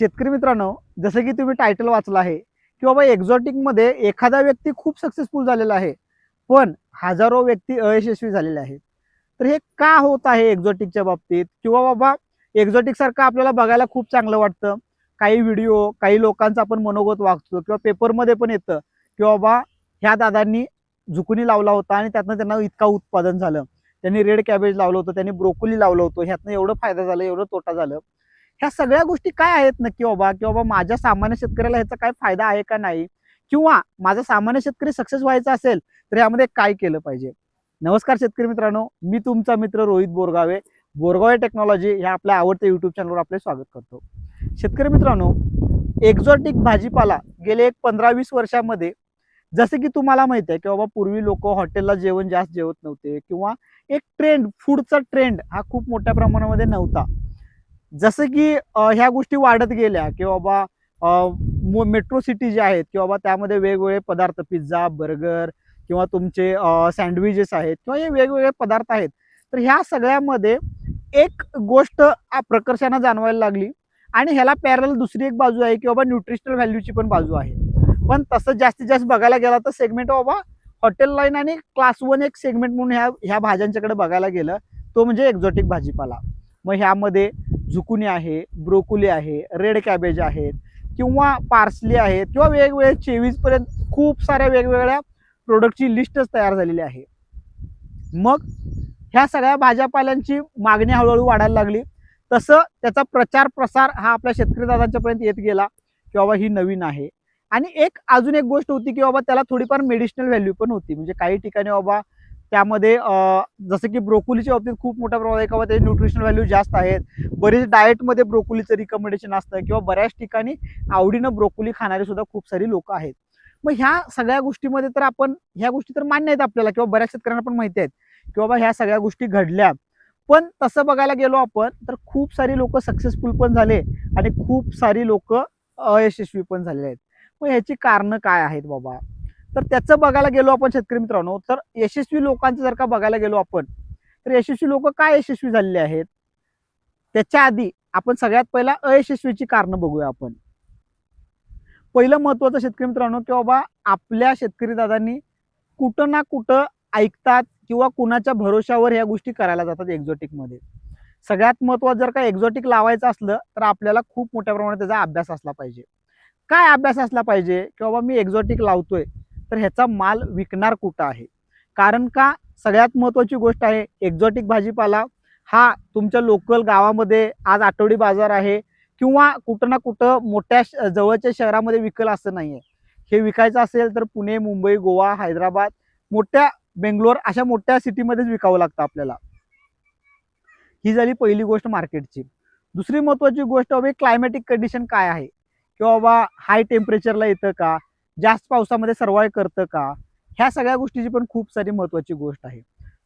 शेतकरी मित्रांनो जसं की तुम्ही टायटल वाचलं आहे की बाबा एक्झॉटिकमध्ये एखादा व्यक्ती खूप सक्सेसफुल झालेला आहे पण हजारो व्यक्ती अयशस्वी झालेले आहेत. तर हे का होत आहे एक्झॉटिकच्या बाबतीत? किंवा बाबा एक्झॉटिक सारखं आपल्याला बघायला खूप चांगलं वाटतं. काही व्हिडिओ काही लोकांचं आपण मनोगत वागतो किंवा पेपरमध्ये पण येतं की बाबा ह्या दादांनी झुकुनी लावला होता आणि त्यातनं त्यांना इतका उत्पादन झालं. त्यांनी रेड कॅबेज लावलं होतं त्यांनी ब्रोकोली लावलं होतं ह्यातनं एवढं फायदा झालं एवढं तोटा झालं. ह्या सगळ्या गोष्टी काय आहेत नक्की बाबा? की बाबा माझ्या सामान्य शेतकऱ्याला ह्याचा काय फायदा आहे का नाही? किंवा माझा सामान्य शेतकरी सक्सेस व्हायचा असेल तर यामध्ये काय केलं पाहिजे? नमस्कार शेतकरी मित्रांनो मी तुमचा मित्र रोहित बोरगावे. बोरगावे टेक्नॉलॉजी ह्या आपल्या आवडत्या युट्यूब चॅनलवर आपले स्वागत करतो. शेतकरी मित्रांनो एक्झॉटिक भाजीपाला गेले एक पंधरा वीस वर्षामध्ये जसं की तुम्हाला माहिती आहे की बाबा पूर्वी लोक हॉटेलला जेवण जास्त जेवत नव्हते किंवा एक ट्रेंड फूडचा ट्रेंड हा खूप मोठ्या प्रमाणामध्ये नव्हता. जसं की ह्या गोष्टी वाढत गेल्या की बाबा मेट्रो सिटी जे आहेत की बाबा त्यामध्ये वेगवेगळे पदार्थ पिझ्झा बर्गर किंवा तुमचे सँडविचेस आहेत किंवा हे वेगवेगळे पदार्थ आहेत. तर ह्या सगळ्यामध्ये एक गोष्ट प्रकर्षानं जाणवायला लागली आणि ह्याला पॅरल दुसरी एक बाजू आहे की बाबा न्यूट्रिशनल व्हॅल्यूची पण बाजू आहे. पण तसं जास्तीत जास्त बघायला गेला तर सेगमेंट बाबा हॉटेल लाईन आणि क्लास वन एक सेगमेंट म्हणून ह्या ह्या भाज्यांच्याकडे बघायला गेलं तो म्हणजे एक्झॉटिक भाजीपाला. मग ह्यामध्ये झुकुनी आहे ब्रोकोली आहे रेड कॅबेज आहेत किंवा पार्सली आहेत किंवा वेगवेगळे चेवीजपर्यंत खूप साऱ्या वेगवेगळ्या प्रोडक्टची लिस्टच तयार झालेली आहे. मग ह्या सगळ्या भाज्यापाल्यांची मागणी हळूहळू वाढायला लागली. तसं त्याचा प्रचार प्रसार हा आपल्या शेतकरी दादांच्यापर्यंत येत गेला की बाबा ही नवीन आहे. आणि एक अजून एक गोष्ट होती की बाबा त्याला थोडीफार मेडिसिनल व्हॅल्यू पण होती. म्हणजे काही ठिकाणी बाबा त्यामध्ये जसं की ब्रोकोलीच्या बाबतीत खूप मोठ्या प्रमाणात किंवा त्याचे न्यूट्रिशनल व्हॅल्यू जास्त आहेत. बरेच डाएटमध्ये ब्रोकोलीचं रिकमेंडेशन असतं किंवा बऱ्याच ठिकाणी आवडीनं ब्रोकोली खाणारे सुद्धा खूप सारी लोक आहेत. मग ह्या सगळ्या गोष्टीमध्ये तर आपण ह्या गोष्टी तर मान्य आहेत आपल्याला किंवा बऱ्याच शेतकऱ्यांना पण माहिती आहेत. की बाबा ह्या सगळ्या गोष्टी घडल्या. पण तसं बघायला गेलो आपण तर खूप सारी लोक सक्सेसफुल पण झाले आणि खूप सारी लोक अयशस्वी पण झालेले आहेत. मग ह्याची कारणं काय आहेत बाबा? तर त्याचं बघायला गेलो आपण शेतकरी मित्रांनो तर यशस्वी लोकांचं जर का बघायला गेलो आपण तर यशस्वी लोक काय यशस्वी झालेले आहेत? त्याच्या आधी आपण सगळ्यात पहिला अयशस्वीची कारणं बघूया आपण. पहिलं महत्वाचं शेतकरी मित्रांनो की बाबा आपल्या शेतकरी दादांनी कुठं ना कुठं ऐकतात किंवा कुणाच्या भरोशावर ह्या गोष्टी करायला जातात एक्झॉटिकमध्ये सगळ्यात महत्वाचं जर का एक्झॉटिक लावायचं असलं तर आपल्याला खूप मोठ्या प्रमाणात त्याचा अभ्यास असला पाहिजे. काय अभ्यास असला पाहिजे? की बाबा मी एक्झॉटिक लावतोय. तर ह्याचा माल विकणार कुठं आहे? कारण का सगळ्यात महत्त्वाची गोष्ट आहे एक्झॉटिक भाजीपाला हा तुमच्या लोकल गावामध्ये आज आठवडी बाजार आहे किंवा कुठं ना कुठं मोठ्या जवळच्या शहरामध्ये विकल असं नाही आहे हे विकायचं असेल तर पुणे मुंबई गोवा हैदराबाद मोठ्या बेंगलोर अशा मोठ्या सिटीमध्येच विकावं लागतं आपल्याला. ही झाली पहिली गोष्ट मार्केटची. दुसरी महत्वाची गोष्ट बाबा क्लायमॅटिक कंडिशन काय आहे? किंवा बाबा हाय टेम्परेचरला येतं का? जास्त पावसामध्ये सर्वाय करतं का? ह्या सगळ्या गोष्टीची पण खूप सारी महत्त्वाची गोष्ट आहे.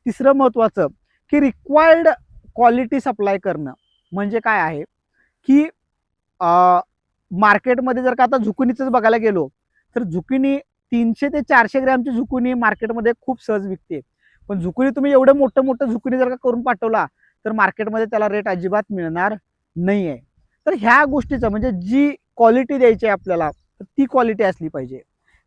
तिसरं महत्त्वाचं की रिक्वायर्ड क्वालिटी सप्लाय करणं म्हणजे काय आहे? की मार्केटमध्ये जर का आता झुकुनीचंच बघायला गेलो तर झुकिनी तीनशे ते चारशे ग्रॅमची झुकुनी मार्केटमध्ये खूप सहज विकते. पण झुकुनी तुम्ही एवढं मोठं मोठं झुकुनी जर का करून पाठवला तर मार्केटमध्ये त्याला रेट अजिबात मिळणार नाही आहे तर ह्या गोष्टीचं म्हणजे जी क्वालिटी द्यायची आहे आपल्याला तर ती क्वालिटी असली पाहिजे.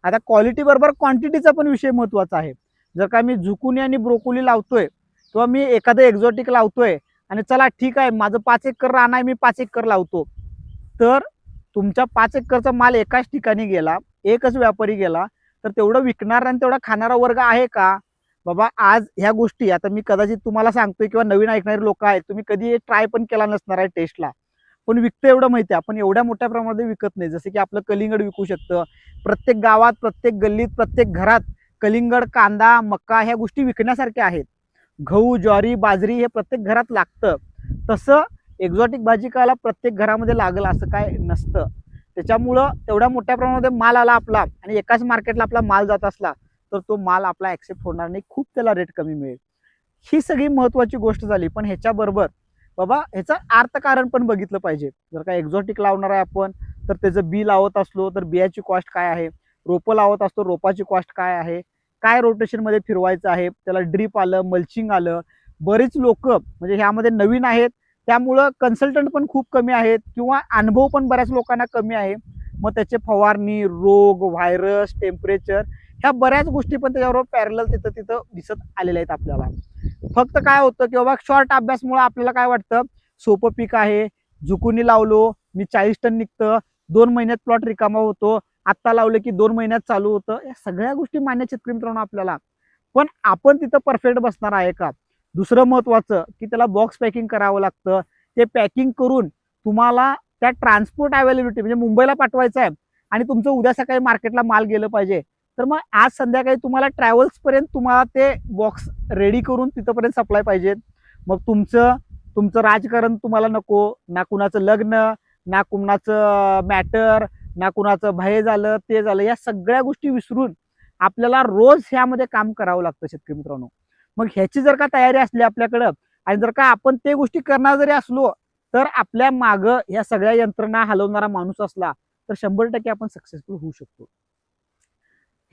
आता क्वालिटी बरोबर क्वांटिटीचा पण विषय महत्त्वाचा आहे. जर का मी झुकुनी आणि ब्रोकोली लावतोय किंवा मी एखादं एक्झॉटिक लावतोय आणि चला ठीक आहे माझं पाच एकर रान आहे मी पाच एकर लावतो. तर तुमच्या पाच एकरचा माल एकाच ठिकाणी गेला एकच व्यापारी गेला तर तेवढं विकणारा आणि तेवढा खाणारा वर्ग आहे का? बाबा आज ह्या गोष्टी आता मी कदाचित तुम्हाला सांगतोय किंवा नवीन ऐकणारे लोक आहेत तुम्ही कधी ट्राय पण केला नसणार आहे टेस्टला पण विकतं एवढं माहिती आहे आपण एवढ्या मोठ्या प्रमाणात विकत नाही. जसं की आपलं कलिंगड विकू शकतं. प्रत्येक गावात प्रत्येक गल्लीत प्रत्येक घरात कलिंगड कांदा मका ह्या गोष्टी विकण्यासारख्या आहेत. गहू ज्वारी बाजरी हे प्रत्येक घरात लागतं. तसं एक्झॉटिक भाजीकाला प्रत्येक घरामध्ये लागलं असं काय नसतं. त्याच्यामुळं तेवढ्या मोठ्या प्रमाणामध्ये माल आला आपला आणि एकाच मार्केटला आपला माल जात असला तर तो माल आपला ॲक्सेप्ट होणार नाही. खूप त्याला रेट कमी मिळेल. ही सगळी महत्त्वाची गोष्ट झाली. पण ह्याच्याबरोबर बाबा ह्याचं अर्थकारण पण बघितलं पाहिजे. जर का एक्झॉटिक लावणार आहे आपण तर त्याचं बी लावत असलो तर बियाची कॉस्ट काय आहे? रोपं लावत असतो रोपाची कॉस्ट काय आहे? काय रोटेशनमध्ये फिरवायचं आहे? त्याला ड्रीप आलं मल्चिंग आलं बरेच लोक म्हणजे ह्यामध्ये नवीन आहेत त्यामुळं कन्सल्टंट पण खूप कमी आहेत किंवा अनुभव पण बऱ्याच लोकांना कमी आहे. मग त्याचे फवारणी रोग व्हायरस टेम्परेचर ह्या बऱ्याच गोष्टी पण त्याच्याबरोबर पॅरल तिथं तिथं दिसत आलेल्या आहेत आपल्याला. फक्त काय होतं की बाबा शॉर्ट अभ्यासमुळे आपल्याला काय वाटतं? सोपं पीक आहे. झुकुनी लावलो. मी चाळीस टन निघतं. दोन महिन्यात प्लॉट रिकामा होतो. आत्ता लावलं की दोन महिन्यात चालू होतं. या सगळ्या गोष्टी मान्य शेतकरी मित्रांनो आपल्याला. पण आपण तिथं परफेक्ट बसणार आहे का? दुसरं महत्वाचं की त्याला बॉक्स पॅकिंग करावं लागतं. ते पॅकिंग करून तुम्हाला त्या ट्रान्सपोर्ट अवेलेबिलिटी म्हणजे मुंबईला पाठवायचं आहे. आणि तुमचं उद्या सकाळी मार्केटला माल गेलं पाहिजे. तर मग आज संध्याकाळी तुम्हाला ट्रॅव्हल्स पर्यंत तुम्हाला ते बॉक्स रेडी करून तिथंपर्यंत सप्लाय पाहिजेत मग तुमचं तुमचं राजकारण तुम्हाला नको. ना कुणाचं लग्न ना कुणाचं मॅटर ना कुणाचं भय झालं ते झालं. या सगळ्या गोष्टी विसरून आपल्याला रोज ह्यामध्ये काम करावं लागतं शेतकरी मित्रांनो. मग ह्याची जर का तयारी असली आपल्याकडं आणि जर का आपण ते गोष्टी करणार जरी असलो तर आपल्या मागं ह्या सगळ्या यंत्रणा हलवणारा माणूस असला तर शंभर टक्के आपण सक्सेसफुल होऊ शकतो.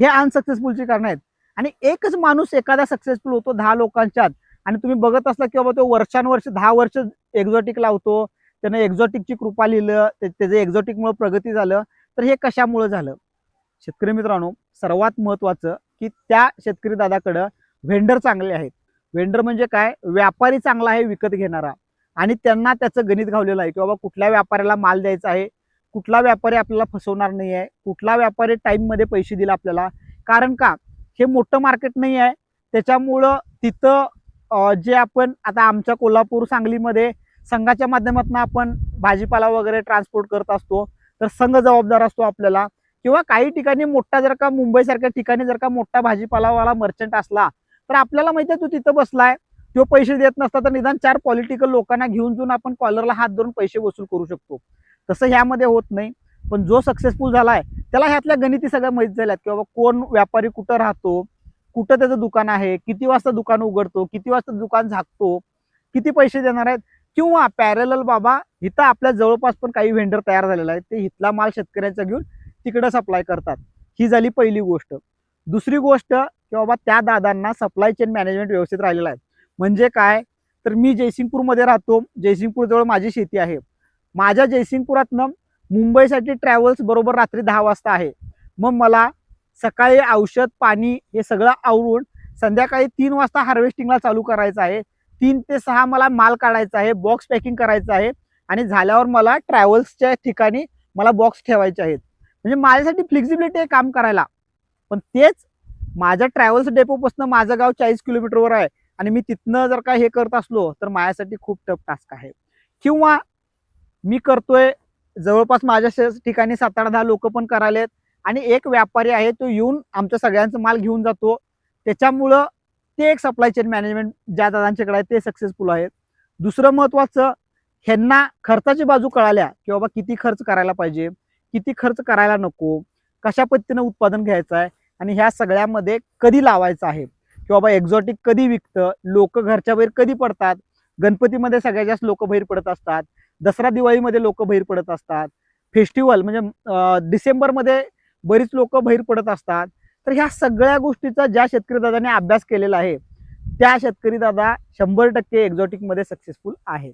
हे अनसक्सेसफुलची कारण आहेत. आणि एकच माणूस एखादा सक्सेसफुल होतो दहा लोकांच्यात. आणि तुम्ही बघत असला की बाबा तो वर्षानुवर्ष दहा वर्ष एक्झॉटिक लावतो. त्यानं एक्झॉटिकची कृपा लिहिलं त्याचं एक्झॉटिकमुळे प्रगती झालं तर हे कशामुळं झालं? शेतकरी मित्रांनो सर्वात महत्वाचं की त्या शेतकरी दादाकडं व्हेंडर चांगले आहेत. व्हेंडर म्हणजे काय? व्यापारी चांगला आहे विकत घेणारा. आणि त्यांना त्याचं गणित घावलेलं आहे की बाबा कुठल्या व्यापाऱ्याला माल द्यायचा आहे कुठला व्यापारी आपल्याला फसवणार नाही आहे कुठला व्यापारी टाईममध्ये पैसे दिला आपल्याला. कारण का हे मोठं मार्केट नाही आहे त्याच्यामुळं तिथं जे आपण आता आमच्या कोल्हापूर सांगलीमध्ये संघाच्या माध्यमातून आपण भाजीपाला वगैरे ट्रान्सपोर्ट करत असतो तर संघ जबाबदार असतो आपल्याला. किंवा काही ठिकाणी मोठा जर का मुंबईसारख्या ठिकाणी जर का मोठा भाजीपालावाला मर्चंट असला तर आपल्याला माहिती आहे तो तिथं बसलाय. तो पैसे देत नसता तर निदान चार पॉलिटिकल लोकांना घेऊन जाऊन आपण कॉलरला हात धरून पैसे वसूल करू शकतो. तसं ह्यामध्ये होत नाही. पण जो सक्सेसफुल झाला आहे त्याला ह्यातल्या गणिती सगळ्या माहीत झाल्यात की बाबा कोण व्यापारी कुठं राहतो कुठं त्याचं दुकान आहे किती वाजता दुकान उघडतो किती वाजता दुकान झाकतो किती पैसे देणार आहेत किंवा पॅरेलल बाबा इथं आपल्या जवळपास पण काही व्हेंडर तयार झालेला आहे ते इथला माल शेतकऱ्यांचा घेऊन तिकडं सप्लाय करतात. ही झाली पहिली गोष्ट. दुसरी गोष्ट की बाबा त्या दादांना सप्लाय चेन मॅनेजमेंट व्यवस्थित राहिलेला आहे. म्हणजे काय? तर मी जयसिंगपूरमध्ये राहतो. जयसिंगपूरजवळ माझी शेती आहे. माझ्या जयसिंगपुरातनं मुंबईसाठी ट्रॅव्हल्स बरोबर रात्री दहा वाजता आहे. मग मला सकाळी औषध पाणी हे सगळं आवरून संध्याकाळी तीन वाजता हार्वेस्टिंगला चालू करायचं आहे. तीन ते सहा मला माल काढायचा आहे बॉक्स पॅकिंग करायचं आहे आणि झाल्यावर मला ट्रॅव्हल्सच्या ठिकाणी मला बॉक्स ठेवायचे आहेत. म्हणजे माझ्यासाठी फ्लेक्झिबिलिटी आहे काम करायला. पण तेच माझ्या ट्रॅव्हल्स डेपोपासून माझं गाव चाळीस किलोमीटरवर आहे आणि मी तिथनं जर का हे करत असलो तर माझ्यासाठी खूप टफ टास्क आहे. किंवा मी करतोय. जवळपास माझ्या शे- ठिकाणी सात आठ दहा लोक पण करायलेत. आणि एक व्यापारी आहे तो येऊन आमच्या सगळ्यांचा माल घेऊन जातो. त्याच्यामुळं ते एक सप्लाय चेन मॅनेजमेंट ज्या दादांच्याकडे आहे ते सक्सेसफुल आहेत. दुसरं महत्वाचं ह्यांना खर्चाची बाजू कळाल्या की बाबा किती खर्च करायला पाहिजे किती खर्च करायला नको कशा पद्धतीनं उत्पादन घ्यायचं आहे आणि ह्या सगळ्यामध्ये कधी लावायचं आहे? की बाबा एक्झॉटिक कधी विकतं? लोक घरच्या बाहेर कधी पडतात? गणपतीमध्ये सगळ्यात जास्त लोक बाहेर पडत असतात. दसरा दिवाळीमध्ये लोक बाहेर पडत असतात. फेस्टिवल म्हणजे डिसेंबरमध्ये बरीच लोक बाहेर पडत असतात. तर ह्या सगळ्या गोष्टीचा ज्या शेतकरी दादाने अभ्यास केलेला आहे त्या शेतकरी दादा शंभर टक्के एक्झॉटिकमध्ये सक्सेसफुल आहेत.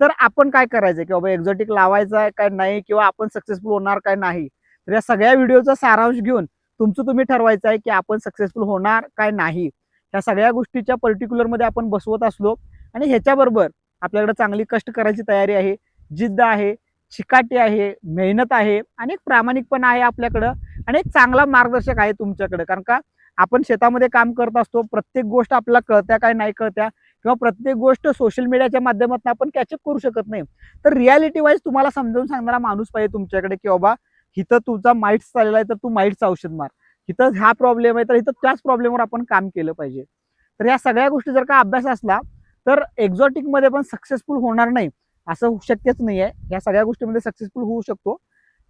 तर आपण काय करायचं की बाबा एक्झॉटिक लावायचं आहे काय नाही किंवा आपण सक्सेसफुल होणार काय नाही तर या सगळ्या व्हिडिओचा सारांश घेऊन तुमचं तुम्ही ठरवायचं आहे की आपण सक्सेसफुल होणार काय नाही. ह्या सगळ्या गोष्टीच्या पर्टिक्युलरमध्ये आपण बसवत असलो आणि ह्याच्याबरोबर आपल्याकडे चांगली कष्ट करायची तयारी आहे जिद्द आहे चिकाटी आहे मेहनत आहे आणि एक प्रामाणिकपणा आहे आपल्याकडं आणि एक चांगला मार्गदर्शक आहे तुमच्याकडे. कारण का आपण शेतामध्ये काम करत असतो प्रत्येक गोष्ट आपल्याला कळत्या काय नाही कळत्या किंवा प्रत्येक गोष्ट सोशल मीडियाच्या माध्यमातून आपण कॅचअप करू शकत नाही. तर रियालिटी वाईज तुम्हाला समजावून सांगणारा माणूस पाहिजे तुमच्याकडे की बाबा इथं तुझा माइट्स चाललेला आहे तर तू माइट्स औषध मार. इथं हा प्रॉब्लेम आहे तर इथं त्याच प्रॉब्लेमवर आपण काम केलं पाहिजे. तर या सगळ्या गोष्टी जर का अभ्यास असला तर एक्झॉटिकमध्ये पण सक्सेसफुल होणार नाही असं शक्यच नाही आहे या सगळ्या गोष्टीमध्ये सक्सेसफुल होऊ शकतो.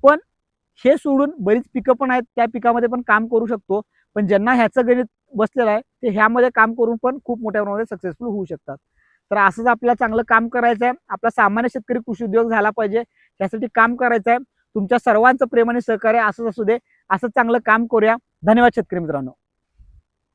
पण हे सोडून बरीच पिकं पण आहेत त्या पिकामध्ये पण काम करू शकतो. पण ज्यांना ह्याचं गणित बसलेलं आहे ते ह्यामध्ये काम करून पण खूप मोठ्या प्रमाणात सक्सेसफुल होऊ शकतात. तर असंच आपल्याला चांगलं काम करायचं आहे. आपला सामान्य शेतकरी कृषी उद्योग झाला पाहिजे. त्यासाठी काम करायचं आहे. तुमच्या सर्वांचं प्रेम आणि सहकार्य असंच असू दे. असं चांगलं काम करूया. धन्यवाद शेतकरी मित्रांनो.